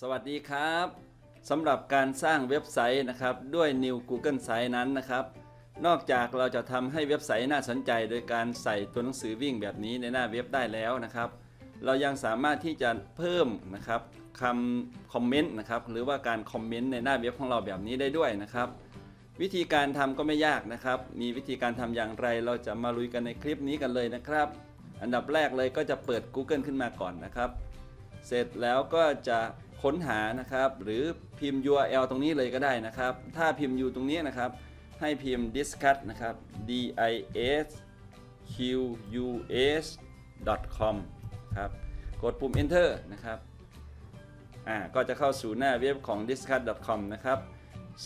สวัสดีครับสำหรับการสร้างเว็บไซต์นะครับด้วย New Google Site นั้นนะครับ นอกจากเราจะทำให้เว็บไซต์น่าสนใจ โดยการใส่ตัวหนังสือวิ่งแบบนี้ในหน้าเว็บได้แล้วนะครับ เรายังสามารถที่จะเพิ่มนะครับคำคอมเมนต์นะครับหรือว่าการคอมเมนต์ในหน้าเว็บของเราแบบนี้ได้ด้วยนะครับ วิธีการทำก็ไม่ยากนะครับ มีวิธีการทำอย่างไร เราจะมาลุยกันในคลิปนี้กันเลยนะครับ อันดับแรกเลยก็จะเปิด Google ขึ้นมาก่อนนะครับ เสร็จแล้วก็จะ ค้นหานะครับ หรือพิมพ์ URL ตรงนี้เลยก็ได้นะครับ ถ้าพิมพ์อยู่ตรงนี้นะครับ ให้พิมพ์ discuss นะครับ d i s q u s com ครับ กดปุ่ม enter นะครับ อ่า ก็จะเข้าสู่หน้าเว็บของ discuss.com นะครับ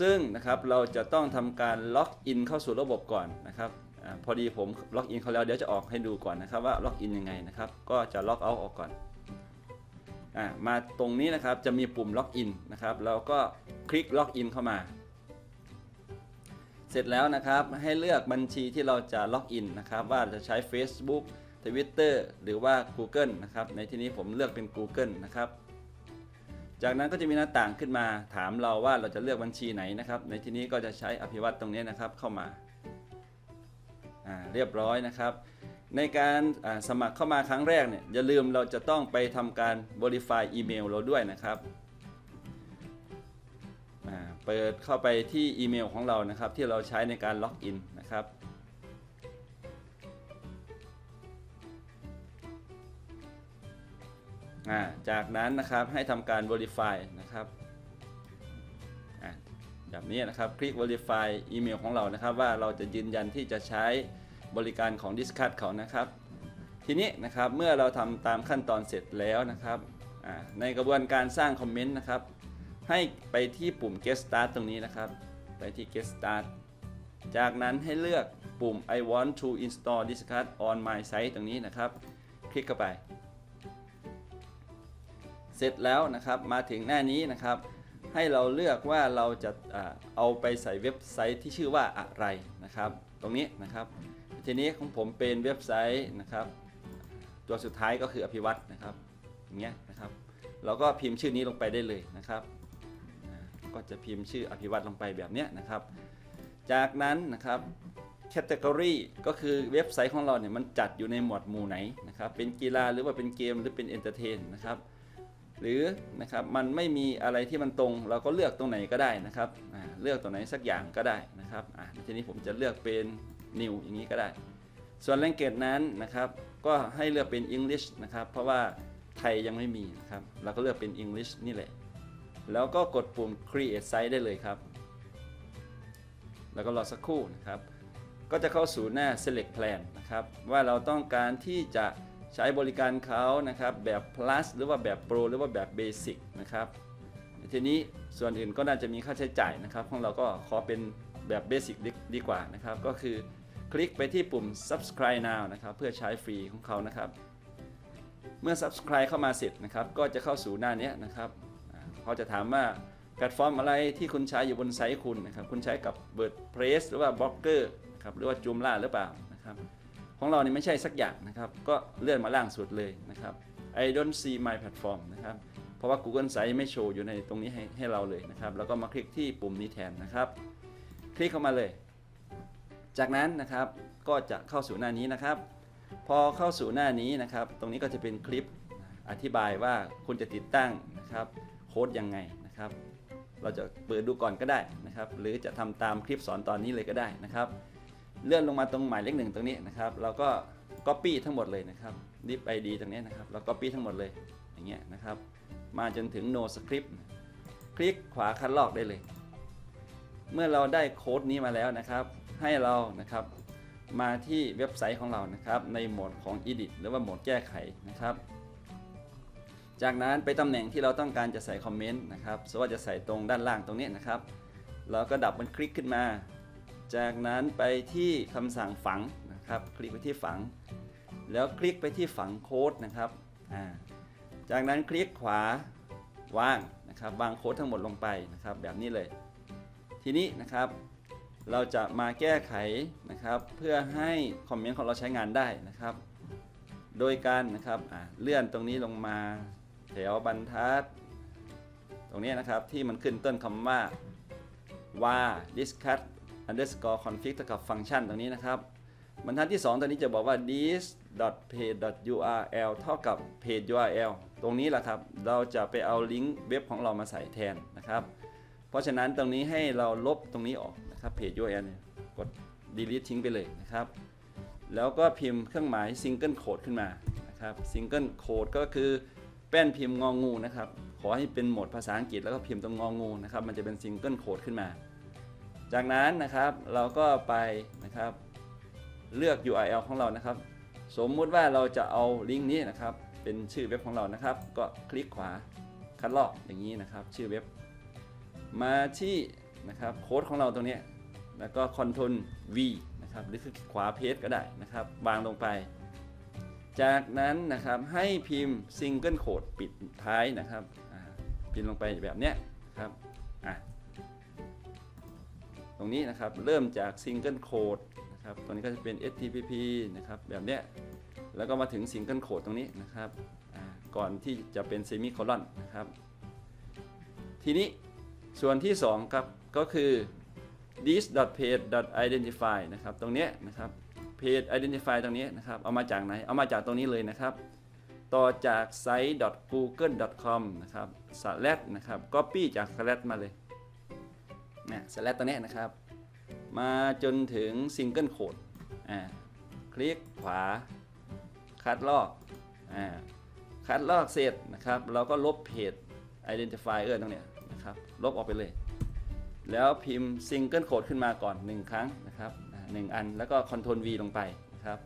ซึ่งนะครับเราจะต้องทำการล็อกอินเข้าสู่ระบบก่อนนะครับอพอดีผมล็อกอินเขาแล้วเดี๋ยวจะออกให้ดูก่อนนะครับว่าล็อกอินยังไงนะครับ ก็จะล็อกเอาออกก่อน มาตรงนี้นะครับจะมีปุ่มล็อกอินนะครับเราก็คลิกล็อกอินเข้ามา เสร็จแล้วนะครับให้เลือกบัญชีที่เราจะล็อกอินนะครับว่าจะใช้ Facebook Twitter หรือว่า Google นะครับในที่นี้ผมเลือกเป็น Google นะครับจากนั้นก็จะมีหน้าต่างขึ้นมาถามเราว่าเราจะเลือกบัญชีไหนนะครับ ในที่นี้ก็จะใช้อภิวัตตรงนี้นะครับเข้ามาอ่าเรียบร้อยนะครับ ในการสมัครเข้ามาครั้งแรกเนี่ยอย่าลืมเราจะต้องไปทำการ verify อีเมลเราด้วยนะครับเปิดเข้าไปที่อีเมลของเรานะครับที่เราใช้ในการล็อกอินนะครับาจากนั้นนะครับให้ทำการ verify นะครับแบบนี้นะครับคลิก verify อีเมลของเรานะครับว่าเราจะยืนยันที่จะใช้ บริการของ Discuss เขานะครับ ทีนี้นะครับเมื่อเราทำตามขั้นตอนเสร็จแล้วนะครับในกระบวนการสร้างคอมเมนต์นะครับ ให้ไปที่ปุ่ม get start ตรงนี้นะครับ ไปที่ get start จากนั้นให้เลือกปุ่ม I want to install Discuss on my site ตรงนี้นะครับ คลิกเข้าไป เสร็จแล้วนะครับมาถึงหน้านี้นะครับ ให้เราเลือกว่าเราจะอ่าเอาไปใส่เว็บไซต์ที่ชื่อว่าอะไรนะครับ ตรงนี้นะครับ ทีนี้ของผมเป็นเว็บไซต์นะครับ ตัวสุดท้ายก็คืออภิวัตนะครับอย่างเงี้ยนะครับ เราก็พิมพ์ชื่อนี้ลงไปได้เลยนะครับ ก็จะพิมพ์ชื่ออภิวัตลงไปแบบเนี้ยนะครับ จากนั้นนะครับแคตตากรีก็คือเว็บไซต์ของเราเนี่ยมันจัดอยู่ในหมวดหมู่ไหนนะครับ เป็นกีฬาหรือว่าเป็นเกมหรือเป็นเอนเตอร์เทนนะครับหรือนะครับมันไม่มีอะไรที่มันตรง เราก็เลือกตรงไหนก็ได้นะครับเลือกตรงไหนสักอย่างก็ได้นะครับทีนี้ผมจะเลือกเป็น new อย่างนี้ก็ได้ ส่วนแรงเกตนั้นนะครับก็ให้เลือกเป็น English นะครับ เพราะว่าไทยยังไม่มีนะครับ เราก็เลือกเป็น English นี่แหละ แล้วก็กดปุ่ม create site ได้เลยครับ แล้วก็รอสักครู่นะครับ ก็จะเข้าสู่หน้า select plan นะครับ ว่าเราต้องการที่จะใช้บริการเขานะครับ แบบ plus หรือว่าแบบ pro หรือว่าแบบ basic นะครับ ทีนี้ส่วนอื่นก็น่าจะมีค่าใช้จ่ายนะครับ ของเราก็ขอเป็นแบบ basic ดีดีกว่านะครับ ก็คือ คลิกไปที่ปุ่ม subscribe now นะครับเพื่อใช้ฟรีของเขานะครับ เมื่อ subscribe เข้ามาเสร็จนะครับ ก็จะเข้าสู่หน้านี้นะครับเขาจะถามว่าแพลตฟอร์มอะไรที่คุณใช้อยู่บนไซต์คุณนะครับ คุณใช้กับ WordPress หรือว่า Blogger นะครับหรือว่า Joomla หรือเปล่านะครับ ของเรานี่ไม่ใช่สักอย่างนะครับ ก็เลื่อนมาล่างสุดเลยนะครับ I don't see my platform นะครับ เพราะว่า Google Site ไม่โชว์อยู่ในตรงนี้ให้ให้เราเลยนะครับ แล้วก็มาคลิกที่ปุ่มนี้แทนนะครับ คลิกเข้ามาเลย จากนั้นนะครับก็จะเข้าสู่หน้านี้นะครับ พอเข้าสู่หน้านี้นะครับ ตรงนี้ก็จะเป็นคลิปอธิบายว่าคุณจะติดตั้งนะครับโค้ดยังไงนะครับ เราจะเปิดดูก่อนก็ได้นะครับ หรือจะทำตามคลิปสอนตอนนี้เลยก็ได้นะครับ เลื่อนลงมาตรงหมายเลขหนึ่งตรงนี้นะครับ เราก็ Copy ทั้งหมดเลยนะครับ Div ID ตรงนี้นะครับ เรา Copy ทั้งหมดเลยอย่างเงี้ยนะครับ มาจนถึง No Script คลิกขวาคัดลอกได้เลย เมื่อเราได้โค้ดนี้มาแล้วนะครับ ให้เรานะครับ มาที่เว็บไซต์ของเรานะครับ ในโหมดของ Edit หรือว่าโหมดแก้ไขนะครับ จากนั้นไปตำแหน่งที่เราต้องการจะใส่คอมเมนต์นะครับสมมติว่าจะใส่ตรงด้านล่างตรงนี้นะครับ เราก็ดับมันคลิกขึ้นมา จากนั้นไปที่คำสั่งฝังนะครับ คลิกไปที่ฝัง แล้วคลิกไปที่ฝังโค้ดนะครับอ่าจากนั้นคลิกขวาวางนะครับวางโค้ดทั้งหมดลงไปนะครับ แบบนี้เลย ทีนี้นะครับ เราจะมาแก้ไขนะครับเพื่อให้คอมเมนต์ของเราใช้งานได้นะครับ โดยการนะครับเลื่อนตรงนี้ลงมาแถวบรรทัด ตรงนี้นะครับที่มันขึ้นต้นคำว่า var discuss underscore config กับ function ตรงนี้นะครับบรรทัดที่ 2 ตอนนี้จะบอกว่า this page url เท่ากับ page url ตรงนี้แหละครับ เราจะไปเอาลิงก์เว็บของเรามาใส่แทนนะครับ เพราะฉะนั้นตรงนี้ให้เราลบตรงนี้ออกนะครับ page url เนี่ยกด delete ทิ้งไปเลยนะครับ แล้วก็พิมพ์เครื่องหมาย single code ขึ้นมานะครับ single code ก็คือแป้นพิมพ์งองูนะครับ ขอให้เป็นโหมดภาษาอังกฤษแล้วก็พิมพ์ตรงงองูนะครับ มันจะเป็น single code ขึ้นมา จากนั้นนะครับเราก็ไปนะครับเลือก URL ของเรานะครับ สมมุติว่าเราจะเอาลิงก์นี้นะครับ เป็นชื่อเว็บของเรานะครับ ก็คลิกขวาคัดลอกอย่างนี้นะครับ ชื่อเว็บ มาที่นะครับโค้ดของเราตรงนี้แล้วก็ Ctrl V นะครับหรือคือขวาเพจก็ได้นะครับวางลงไป จากนั้นนะครับให้พิมพ์ Single Code ปิดท้ายนะครับพิมพ์ลงไปแบบเนี้ยนครับอะตรงนี้นะครับเริ่มจาก Single Code นะครับตรงนี้ก็จะเป็น HTTP นะครับแบบเนี้ยแล้วก็มาถึง Single Code ตรงนี้นะครับก่อนที่จะเป็น Semicolon นะครับทีนี้ ส่วนที่2ครับก็คือ this.page.identify นะครับตรงนี้นะครับ page identify ตรงนี้นะครับเอามาจากไหน เอามาจากตรงนี้เลยนะครับ ต่อจาก site.google.com นะครับ slash นะครับ copy จาก slash มาเลยนะ slash ตัวเนี้นะครับ มาจนถึง single code อ่าคลิกขวา คัดลอกอ่าคัดลอกเสร็จนะครับ เราก็ลบเพจ identifier ตรงเนี้ย นะครับ ลบออกไปเลย แล้วพิมพ์ single code ขึ้นมาก่อน 1 ครั้งนะครับหนึ่งอันแล้วก็ Ctrl V ลงไปนะครับ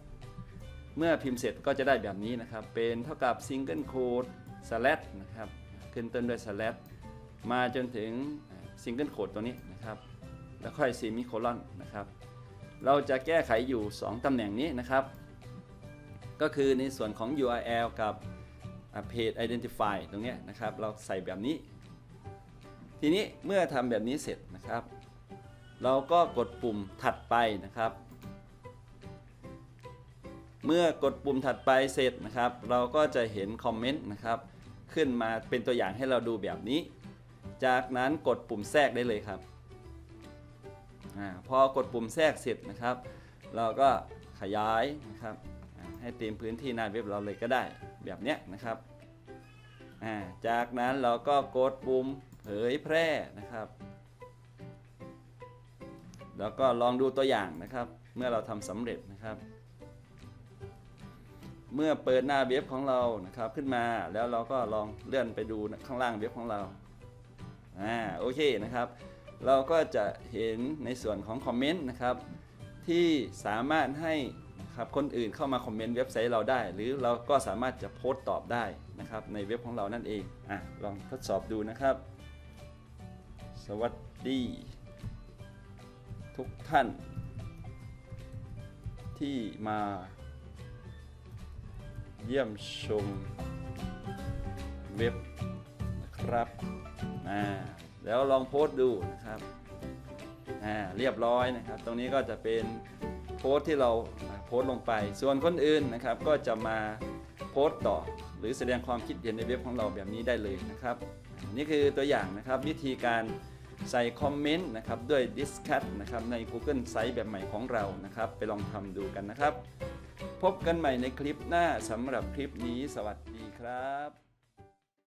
เมื่อพิมพ์เสร็จก็จะได้แบบนี้นะครับ เป็นเท่ากับ single code slash นะครับขึ้นต้นด้วย slash มาจนถึง single code ตัวนี้นะครับ แล้วค่อย semicolon นะครับ เราจะแก้ไขอยู่ 2 ตำแหน่งนี้นะครับ ก็คือในส่วนของ URL กับอ่า page identify ตรงนี้นะครับ เราใส่แบบนี้ ทีนี้เมื่อทำแบบนี้เสร็จนะครับ เราก็กดปุ่มถัดไปนะครับ เมื่อกดปุ่มถัดไปเสร็จนะครับ เราก็จะเห็นคอมเมนต์นะครับ ขึ้นมาเป็นตัวอย่างให้เราดูแบบนี้ จากนั้นกดปุ่มแทรกได้เลยครับอพอกดปุ่มแทรกเสร็จนะครับ เราก็ขยายนะครับ ให้เต็มพื้นที่หน้าเว็บเราเลยก็ได้แบบเนี้ยนะครับ จากนั้นเราก็กดปุ่ม เผยแพร่นะครับ แล้วก็ลองดูตัวอย่างนะครับ เมื่อเราทำสำเร็จนะครับ เมื่อเปิดหน้าเว็บของเรานะครับขึ้นมาแล้วเราก็ลองเลื่อนไปดูข้างล่างเว็บของเราอ่าโอเคนะครับ เราก็จะเห็นในส่วนของคอมเมนต์นะครับ ที่สามารถให้ครับคนอื่นเข้ามาคอมเมนต์เว็บไซต์เราได้ หรือเราก็สามารถจะโพสต์ตอบได้นะครับในเว็บของเรานั่นเองอะลองทดสอบดูนะครับ วัสดี ทุกท่าน ที่มา เยี่ยมชมเว็บนะครับอ่าแล้วลองโพสต์ดูนะครับอ่าเรียบร้อยนะครับ ตรงนี้ก็จะเป็นโพสต์ที่เราอ่าโพสต์ลงไป ส่วนคนอื่นนะครับ ก็จะมาโพสต์ต่อ หรือแสดงความคิดเห็นในเว็บของเราแบบนี้ได้เลยนะครับ นี่คือตัวอย่างนะครับวิธีการ ใส่คอมเมนต์นะครับด้วย d i s c u s นะครับใน Google Site แบบใหม่ของเรานะครับ ไปลองทำดูกันนะครับ พบกันใหม่ในคลิปหน้าสำหรับคลิปนี้ สวัสดีครับ